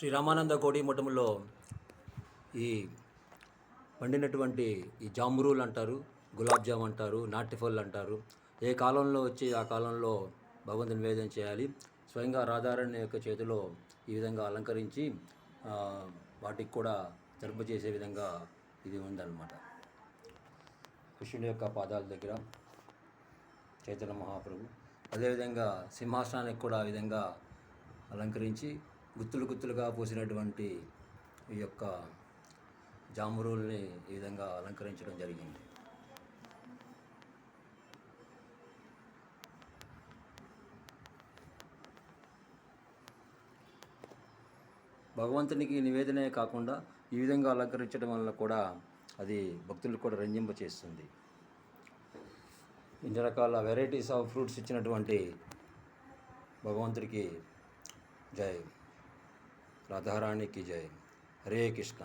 శ్రీ రామానంద కోడి మఠంలో ఈ పండినటువంటి ఈ జామురులు అంటారు గులాబ్ జామ్ అంటారు నాటిఫల్ అంటారు. ఏ కాలంలో వచ్చి ఆ కాలంలో భగవంతుని నివేదన చేయాలి? స్వయంగా రాధారాణి యొక్క చేతిలో ఈ విధంగా అలంకరించి వాటికి కూడా జరుపు చేసే విధంగా ఇది ఉందన్నమాట. కృష్ణుడి యొక్క పాదాల దగ్గర చైతన్య మహాప్రభు. అదేవిధంగా సింహాసనానికి కూడా ఆ విధంగా అలంకరించి గుత్తులు గుత్తులుగా పోసినటువంటి ఈ యొక్క జామురుల్ని ఈ విధంగా అలంకరించడం జరిగింది. భగవంతునికి నివేదనే కాకుండా ఈ విధంగా అలంకరించడం వల్ల కూడా అది భక్తులకు కూడా రంజింప చేస్తుంది. ఇన్ని రకాల వెరైటీస్ ఆఫ్ ఫ్రూట్స్ ఇచ్చినటువంటి భగవంతుడికి జై. राधा रानी की जय। हरे कृष्णा।